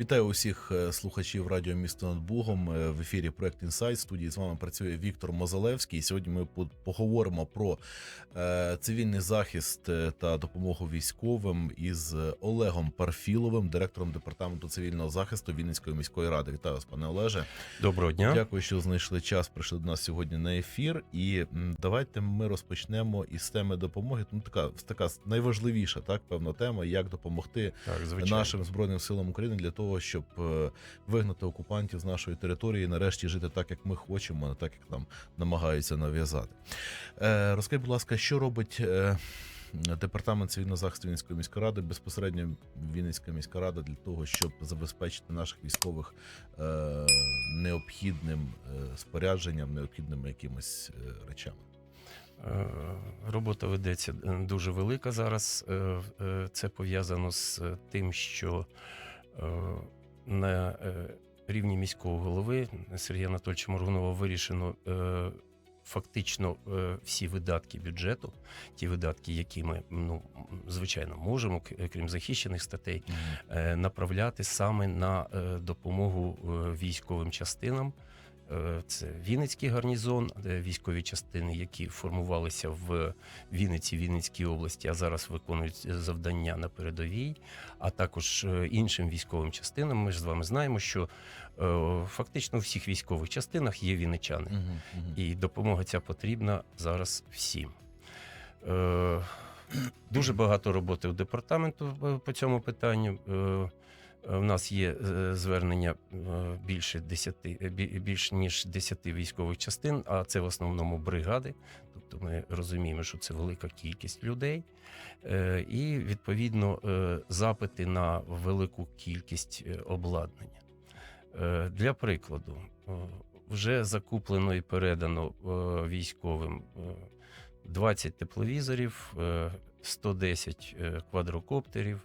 Вітаю усіх е, слухачів радіо місто над Бугом. Е, В ефірі проект Інсайт. Студії з вами працює Віктор Мозалевський. Сьогодні ми поговоримо про е, цивільний захист та допомогу військовим із Олегом Парфіловим, директором департаменту цивільного захисту Вінницької міської ради. Вітаю вас, пане Олеже. Доброго дня. Дякую, що знайшли час. Прийшли до нас сьогодні на ефір. І давайте ми розпочнемо із теми допомоги. Ну така така найважливіша, так певна тема, як допомогти Так, нашим збройним силам України для того, щоб е, вигнати окупантів з нашої території і нарешті жити так, як ми хочемо, а не так, як нам намагаються нав'язати. Е, Розкажіть, будь ласка, що робить е, департамент цивільного захисту Вінницької міської ради, безпосередньо Вінницька міська рада для того, щоб забезпечити наших військових необхідним спорядженням, необхідними якимись речами. Робота ведеться дуже велика зараз. Це пов'язано з тим, що на е, рівні міського голови Сергія Анатольовича Моргунова вирішено е, фактично е, всі видатки бюджету, ті видатки, які ми ну, звичайно можемо, крім захищених статей, е, направляти саме на е, допомогу е, військовим частинам. Е, Це Вінницький гарнізон, військові частини, які формувалися в Вінниці, Вінницькій області, а зараз виконують завдання на передовій, а також е, іншим військовим частинам. Ми ж з вами знаємо, що е, фактично у всіх військових частинах є вінничани. Мгм, мгм. І допомога ця потрібна зараз всім. Дуже багато роботи у департаменту по цьому питанню. Е, У нас є е, звернення е, більше 10, е, більш ніж 10 військових частин, а це в основному бригади. Тобто ми розуміємо, що це велика кількість людей. І відповідно запити на велику кількість обладнання. Для прикладу, вже закуплено і передано військовим е, 20 тепловізорів, е, 110 е, квадрокоптерів,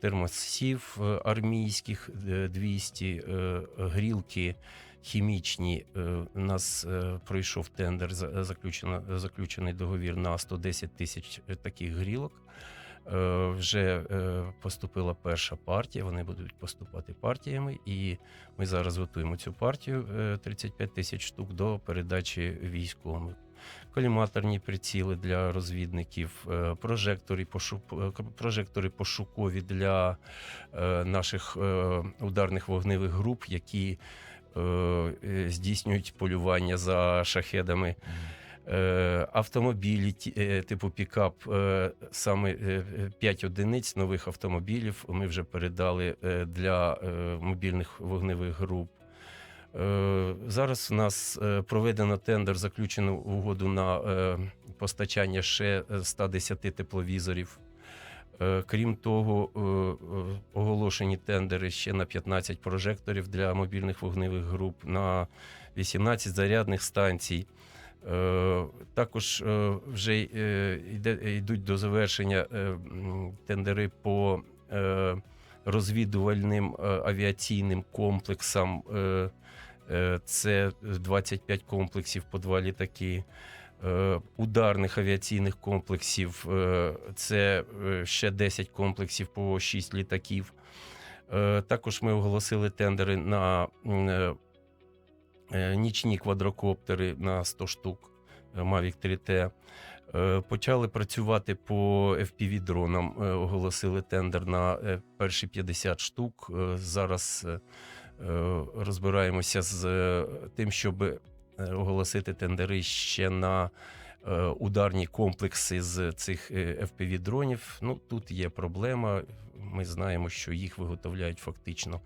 термосів е, армійських е, 200, е, грілки хімічні. Е, У нас е, пройшов тендер, за- заключено, заключений договір на 110 тисяч е, таких грілок. Е, Вже е, поступила перша партія, вони будуть поступати партіями, і ми зараз готуємо цю партію е, 35 тисяч штук до передачі військовим. Коліматорні приціли для розвідників, е, прожектори, е, прожектори пошукові для е, наших ударних вогневих груп, які здійснюють полювання за шахедами. Автомобілі типу пікап, саме 5 одиниць нових автомобілів ми вже передали для мобільних вогневих груп. Е, Зараз у нас е, проведено тендер, заключено угоду на е, постачання ще е, 110 тепловізорів. Крім того, оголошені тендери ще на 15 прожекторів для мобільних вогневих груп, на 18 зарядних станцій. Також вже йдуть до завершення тендери по розвідувальним авіаційним комплексам. Е, е, Це 25 комплексів по два літаки. Е, Ударних авіаційних комплексів е, це е, ще 10 комплексів по 6 літаків. Е, Також ми оголосили тендери на е, е, нічні квадрокоптери на 100 штук е, Mavic 3T. Е, Почали працювати по FPV-дронам, е, оголосили тендер на е, перші 50 штук. Е, Зараз е, е, розбираємося з е, тим, щоб е, оголосити тендери ще на е, ударні комплекси з цих е, FPV-дронів. Ну, тут є проблема. Ми знаємо, що їх виготовляють фактично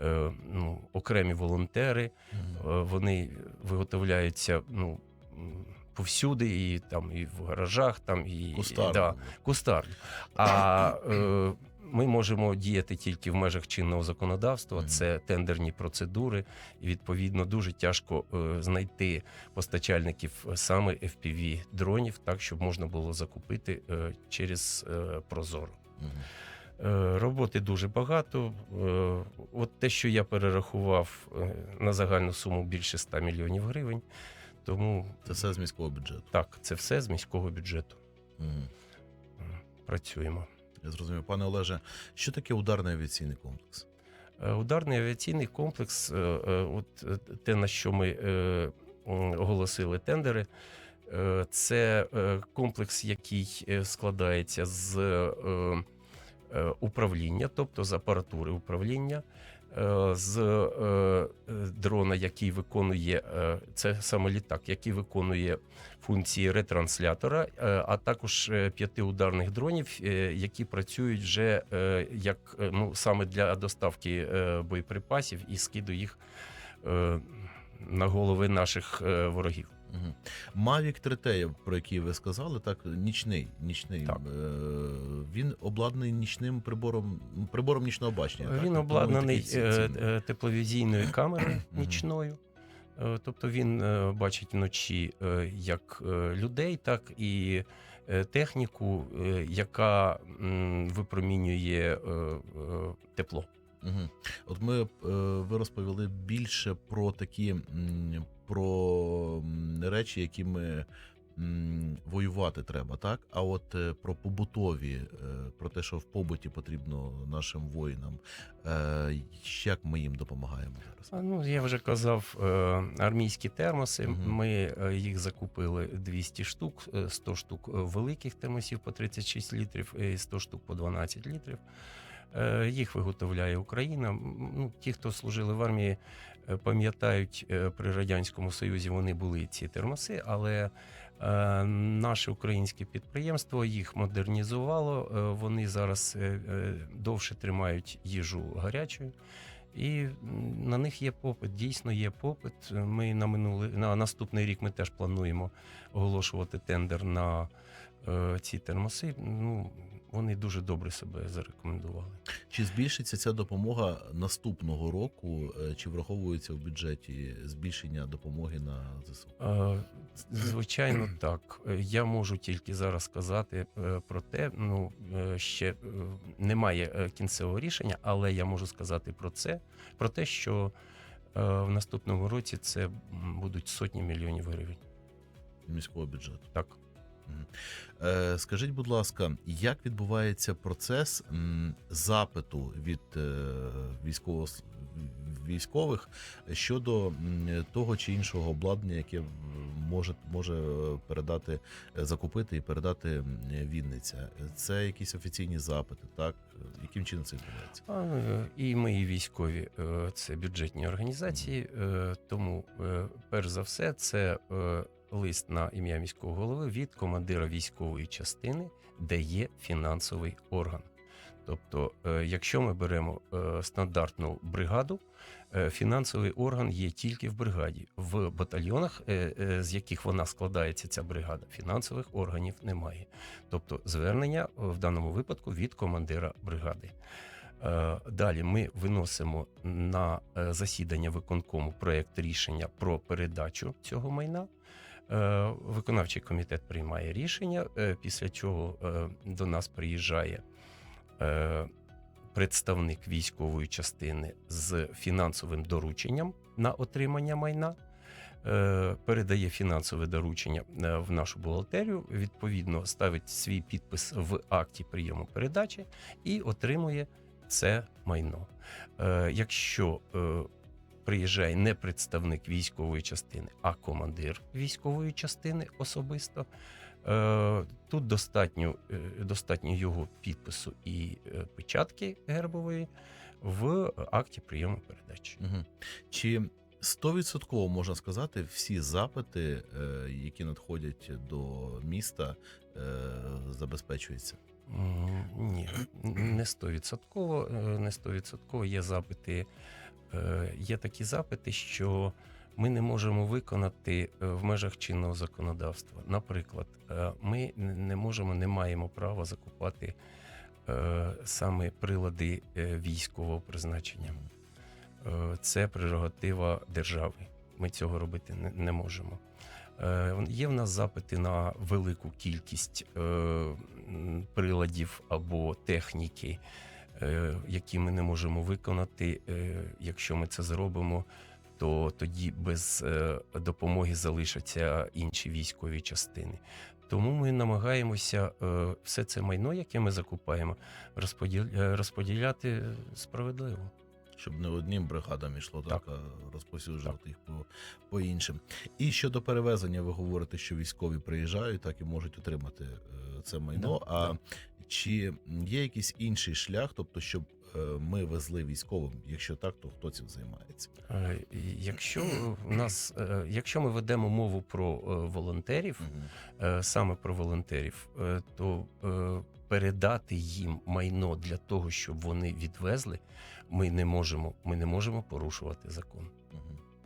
е, ну, окремі волонтери. Е, Вони виготовляються ну, повсюди, і там і в гаражах, там і Кустарно. Да, кустарно. А е, ми можемо діяти тільки в межах чинного законодавства. Це тендерні процедури, і відповідно дуже тяжко е, знайти постачальників саме fpv дронів, так щоб можна було закупити е, через е, Прозоро. Е, Роботи дуже багато. Е, От те, що я перерахував е, на загальну суму більше 100 мільйонів гривень. Тому Це все з міського бюджету. так, це все з міського бюджету. Мгм. Працюємо. Я зрозумів. Пане Олеже, що таке ударний авіаційний комплекс? Е, Ударний авіаційний комплекс, е, е, от те, на що ми оголосили тендери, це комплекс, який складається з управління, тобто з апаратури управління, з е, е, дрона, який виконує е, це саме літак, який виконує функції ретранслятора, е, а також е, п'яти ударних дронів, е, які працюють вже е, як е, ну саме для доставки е, боєприпасів і скиду їх е, на голови наших е, ворогів. Мгм. Mavic 3T, про який ви сказали, так, нічний. нічний Так. Е, він обладнаний нічним прибором, прибором нічного бачення. Він Тому обладнаний такий е, цінний. е, тепловізійною камерою нічною. Е, Тобто він е, бачить вночі е, як е, людей, так і е, техніку, е, яка випромінює е, е, тепло. От ми е, ви розповіли більше про такі про речі, які ми воювати треба, так? А от е, про побутові, е, про те, що в побуті потрібно нашим воїнам, е, як ми їм допомагаємо зараз? Ну, я вже казав, армійські термоси. Мгм. Ми їх закупили 200 штук, е, 100 штук великих термосів по 36 літрів і 100 штук по 12 літрів. Е, Їх виготовляє Україна. Ну, ті, хто служили в армії, е, пам'ятають, е, при Радянському Союзі вони були ці термоси, але наше українське підприємство їх модернізувало. Вони зараз довше тримають їжу гарячою. І на них є попит. Дійсно є попит. Ми на минулий на наступний рік ми теж плануємо оголошувати тендер на е, ці термоси. Ну вони дуже добре себе зарекомендували. Чи збільшиться ця допомога наступного року? е, Чи враховується в бюджеті збільшення допомоги на ЗСУ? Е, Звичайно, так. Е, Я можу тільки зараз сказати про те, ну ще немає кінцевого рішення, але я можу сказати про це, про те, що в наступному році це будуть сотні мільйонів гривень. міського бюджету? Так. Е, Скажіть, будь ласка, як відбувається процес запиту від е, військово військових щодо того чи іншого обладнання, яке може, може передати, е, закупити і передати Вінниця? Це якісь офіційні запити, так? Яким чином це відбувається? І ми, і військові, це бюджетні організації. Тому, перш за все, це лист на ім'я міського голови від командира військової частини, де є фінансовий орган. Тобто, е, якщо ми беремо е, стандартну бригаду, е, фінансовий орган є тільки в бригаді. В батальйонах, з яких вона складається, ця бригада, фінансових органів немає. Тобто, звернення в даному випадку від командира бригади. Далі ми виносимо на засідання виконкому проєкт рішення про передачу цього майна. Е, Виконавчий комітет приймає рішення, е, після чого е, до нас приїжджає представник військової частини з фінансовим дорученням на отримання майна. Передає фінансове доручення в нашу бухгалтерію, відповідно ставить свій підпис в акті прийому передачі і отримує це майно. Якщо приїжджає не представник військової частини, а командир військової частини особисто, е, тут достатньо, е, достатньо його підпису і е, печатки гербової в акті прийому передачі. Угу. Чи стовідсотково можна сказати, всі запити, які надходять до міста, забезпечуються? Ні, не стовідсотково. Не стовідсотково є запити. Е, Є такі запити, що ми не можемо виконати е, в межах чинного законодавства. Наприклад, е, ми не можемо, не маємо права закупати саме прилади військового призначення. Це прерогатива держави. Ми цього робити не, можемо. Є в нас запити на велику кількість приладів або техніки, які ми не можемо виконати. Е, Якщо ми це зробимо, то тоді без е, допомоги залишаться інші військові частини. Тому ми намагаємося е, все це майно, яке ми закупаємо, розподіл- е, розподіляти справедливо. Щоб не одним бригадам йшло так, Так. розповсюджувати їх по, по іншим. І щодо перевезення, ви говорите, що військові приїжджають, так і можуть отримати е, це майно. Да, а да. Чи є якийсь інший шлях, тобто, щоб е, ми везли військовим? Якщо так, то хто цим займається? Е, Якщо в нас, е, якщо ми ведемо мову про волонтерів, саме про волонтерів, то передати їм майно для того, щоб вони відвезли, ми не можемо. Ми не можемо порушувати закон.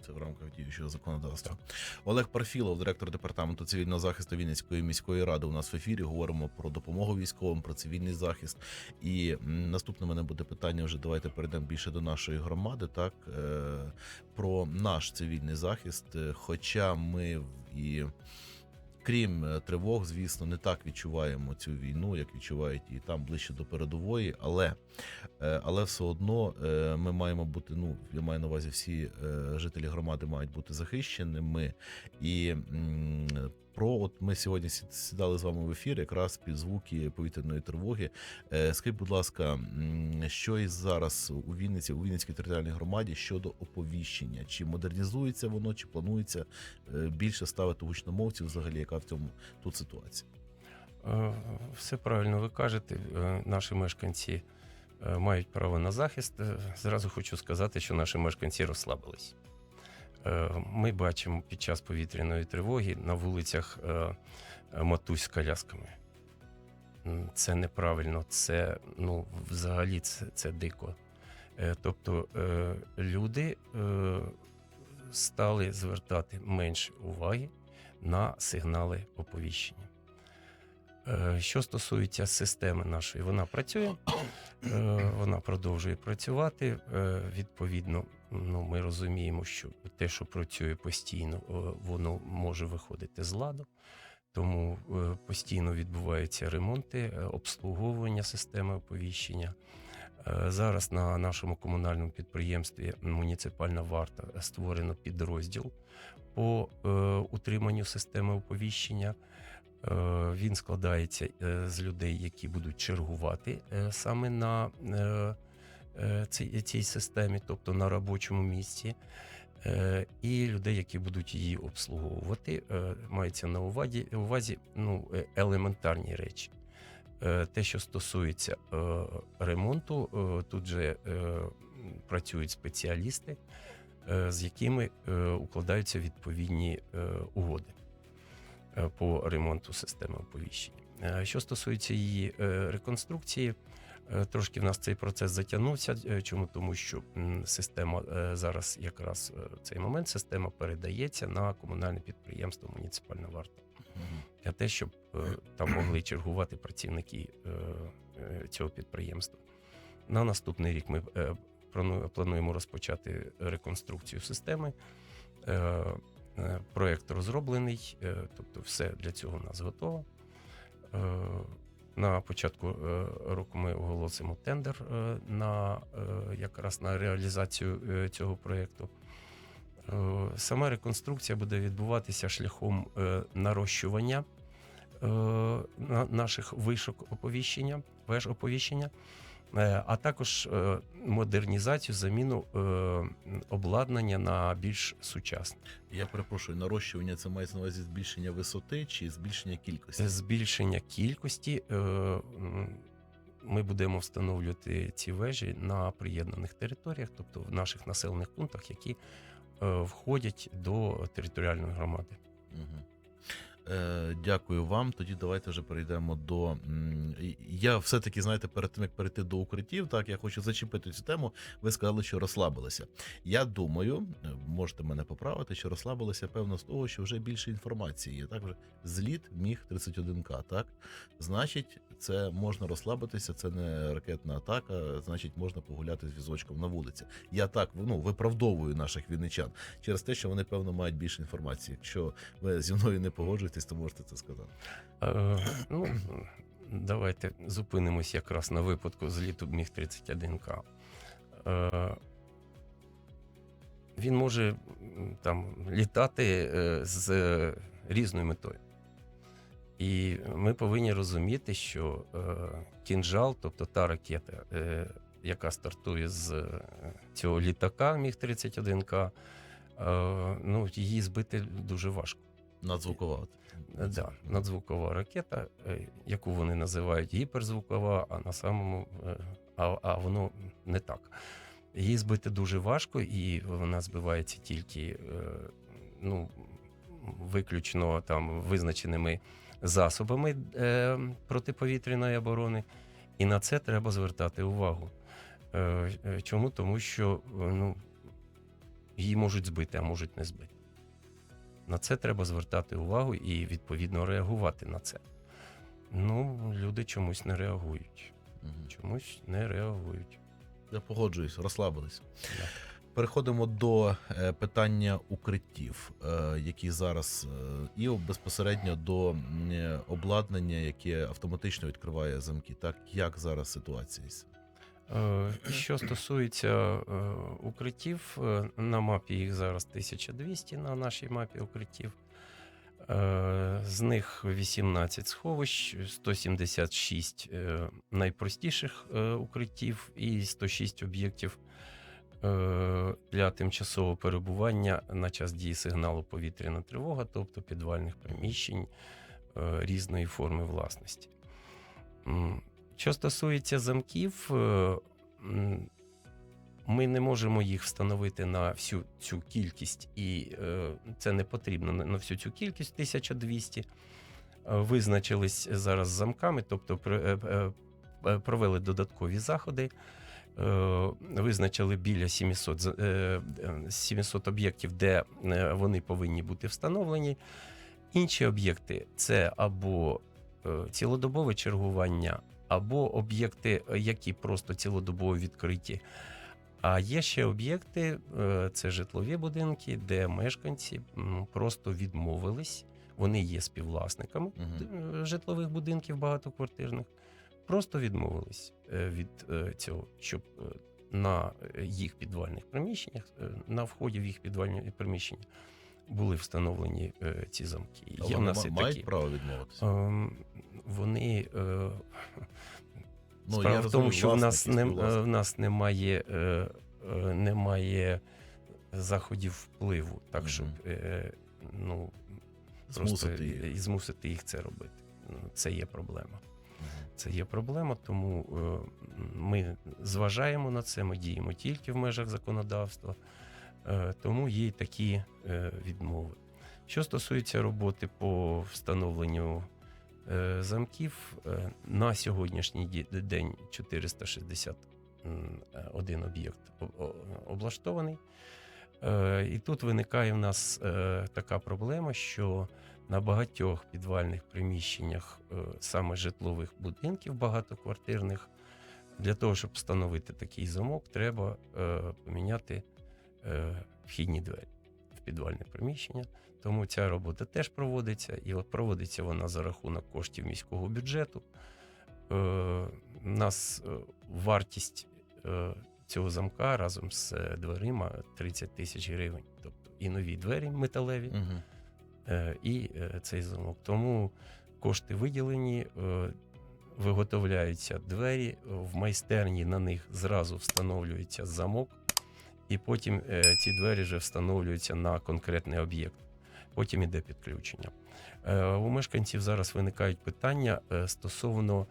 Це в рамках діючого законодавства. Олег Парфілов, директор департаменту цивільного захисту Вінницької міської ради. У нас в ефірі говоримо про допомогу військовим, про цивільний захист. І наступне мене буде питання. Вже давайте перейдемо більше до нашої громади. Так е, про наш цивільний захист. Хоча ми і. Крім е, тривог, звісно, не так відчуваємо цю війну, як відчувають і там ближче до передової, але, е, але все одно е, ми маємо бути. Ну я маю на увазі, всі жителі громади мають бути захищеними. І про от ми сьогодні сі- сідали з вами в ефір, якраз під звуки повітряної тривоги. Е, Скажіть, будь ласка, що і зараз у Вінниці, у Вінницькій територіальній громаді щодо оповіщення? Чи модернізується воно, чи планується е, більше ставити гучномовців? Взагалі, яка в цьому тут ситуація? Е, Все правильно ви кажете. Наші мешканці мають право на захист. Зразу хочу сказати, що наші мешканці розслабились. Е, Ми бачимо під час повітряної тривоги на вулицях е, е, матусь з колясками. Це неправильно, це ну, взагалі це, це дико. Тобто люди стали звертати менше уваги на сигнали оповіщення. Що стосується системи нашої, вона працює, вона продовжує працювати. Відповідно, ну, ми розуміємо, що те, що працює постійно, е, воно може виходити з ладу. Тому е, постійно відбуваються ремонти, е, обслуговування системи оповіщення. Зараз на нашому комунальному підприємстві муніципальна варта створено підрозділ по утриманню системи оповіщення. Він складається з людей, які будуть чергувати саме на цій, цій системі, тобто на робочому місці, е, і людей, які будуть її обслуговувати. Е, Мається на увазі, увазі ну, е, елементарні речі. Е, Те, що стосується е, ремонту, е, тут же е, працюють спеціалісти, е, з якими е, укладаються відповідні е, угоди е, по ремонту системи оповіщення. Е, Що стосується її е, реконструкції, е, трошки в нас цей процес затягнувся. Е, Чому? Тому що система е, зараз, якраз е, в цей момент, система передається на комунальне підприємство Муніципальна варта для те, щоб е, там могли чергувати працівники е, е, цього підприємства. На наступний рік ми е, плануємо розпочати реконструкцію системи. Е, е, Проєкт розроблений, е, тобто все для цього у нас готово. На початку е, року ми оголосимо тендер е, на е, якраз на реалізацію цього проєкту. Сама реконструкція буде відбуватися шляхом нарощування наших вишок оповіщення, веж оповіщення, а також е, модернізацію, заміну е, обладнання на більш сучасне. Я перепрошую, нарощування це мається на увазі збільшення висоти чи збільшення кількості? Збільшення кількості. е, Ми будемо встановлювати ці вежі на приєднаних територіях, тобто в наших населених пунктах, які е, входять до територіальної громади. Мгм. Е, дякую вам. Тоді давайте вже перейдемо до. Я все-таки, знаєте, перед тим як перейти до укриттів, так я хочу зачепити цю тему. Ви сказали, що розслабилися. Я думаю, е, можете мене поправити, що розслабилися певно з того, що вже більше інформації є. Так вже зліт міг 31К. Так, значить, це можна розслабитися. Це не ракетна атака. Значить, можна погуляти з візочком на вулиці. Я так ну виправдовую наших вінничан через те, що вони певно мають більше інформації. Якщо ви зі мною не погоджуєтесь, то можете це сказати. Ну, давайте зупинимось якраз на випадку зліту міг 31К. Е, він може там літати е, з різною метою. І ми повинні розуміти, що е, кінжал, тобто та ракета, е, яка стартує з е, цього літака Міг-31К, е, ну, її збити дуже важко. Надзвукова. Е, Да, надзвукова ракета, е, яку вони називають гіперзвукова, а на самому е, а, а воно не так. Її збити дуже важко, і вона збивається тільки е, ну, виключно там визначеними засобами е, протиповітряної оборони. І на це треба звертати увагу. Е, е, Чому? Тому що е, ну, її можуть збити, а можуть не збити. На це треба звертати увагу і відповідно реагувати на це. Ну, люди чомусь не реагують. Чомусь не реагують. Я погоджуюсь, розслабились. Да. Переходимо до е, питання укриттів, е, які зараз е, і безпосередньо до обладнання, яке автоматично відкриває замки. Так як зараз ситуація? Що стосується укриттів, на мапі їх зараз 1200 на нашій мапі укриттів. З них 18 сховищ, 176 е, найпростіших укриттів і 106 об'єктів для тимчасового перебування на час дії сигналу повітряна тривога, тобто підвальних приміщень е, різної форми власності. Що стосується замків, е, ми не можемо їх встановити на всю цю кількість, і е, це не потрібно на всю цю кількість 1200. Е, Визначились зараз замками, тобто е, е, е, провели додаткові заходи. Е, Визначили біля 700, з- е, 700 об'єктів, де е, вони повинні бути встановлені. Інші об'єкти це або цілодобове чергування, або об'єкти, які просто цілодобово відкриті. А є ще об'єкти, це житлові будинки, де мешканці просто відмовились. Вони є співвласниками е, житлових будинків багатоквартирних, просто відмовились е, від е, цього, щоб е, на їх підвальних приміщеннях, на вході в їх підвальні приміщення були встановлені ці замки. А Є в вони нас і мають такі. право відмовитися. Ем, Вони Ну, Справа я в розумію, тому, що в нас, не, в нас немає, немає заходів впливу, так щоб ну, просто змусити їх. і змусити їх це робити. Ну, Це є проблема. Це є проблема, тому е, ми зважаємо на це, ми діємо тільки в межах законодавства, е, тому є й такі е, відмови. Що стосується роботи по встановленню замків, на сьогоднішній день 461 об'єкт облаштований. І тут виникає в нас така проблема, що на багатьох підвальних приміщеннях е, саме житлових будинків багатоквартирних. Для того, щоб встановити такий замок, треба е, поміняти е, вхідні двері в підвальне приміщення. Тому ця робота теж проводиться, і от проводиться вона за рахунок коштів міського бюджету. У нас вартість цього замка разом з дверима 30 тисяч гривень. Тобто і нові двері металеві, Мгм. Е, і е, цей замок. Тому кошти виділені, е, виготовляються двері, в майстерні на них зразу встановлюється замок, і потім ці двері вже встановлюються на конкретний об'єкт. Потім іде підключення. У мешканців зараз виникають питання стосовно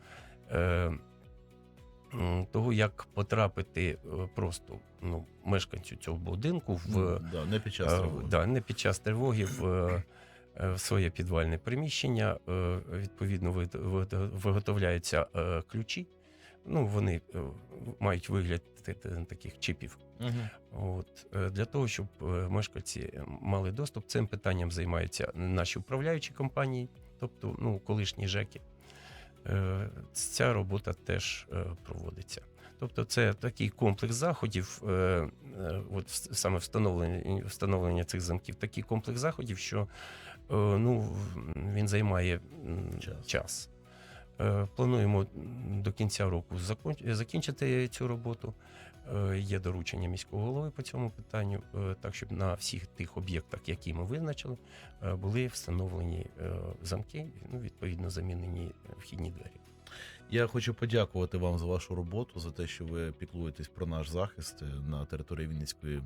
того, як потрапити е, просто ну, мешканцю цього будинку в. Ну, да, не під час Е, тривоги. Да, не під час тривоги в, е, в своє підвальне приміщення. Відповідно, ви- ви- виготовляються ключі. Ну, вони мають вигляд таких чіпів. Мгм. От для того, щоб мешканці мали доступ, цим питанням займаються наші управляючі компанії, тобто ну, колишні ЖЕКи. Е, Ця робота теж е, проводиться. Тобто, це такий комплекс заходів, е, от саме встановлення, встановлення цих замків, такий комплекс заходів, що ну, він займає Час. час. Плануємо до кінця року закінчити цю роботу. Е, Є доручення міського голови по цьому питанню, е, так щоб на всіх тих об'єктах, які ми визначили, е, були встановлені замки, ну, відповідно замінені вхідні двері. Я хочу подякувати вам за вашу роботу, за те, що ви піклуєтесь про наш захист е, на території Вінницької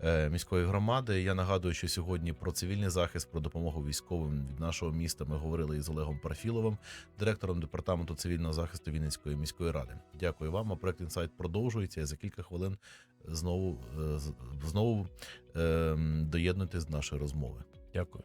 е, міської громади. Я нагадую, що сьогодні про цивільний захист, про допомогу військовим від нашого міста ми говорили із Олегом Парфіловим, директором департаменту цивільного захисту Вінницької міської ради. Дякую вам. А проект інсайт продовжується. І за кілька хвилин знову е, знову е, доєднуйтесь до нашої розмови. Дякую.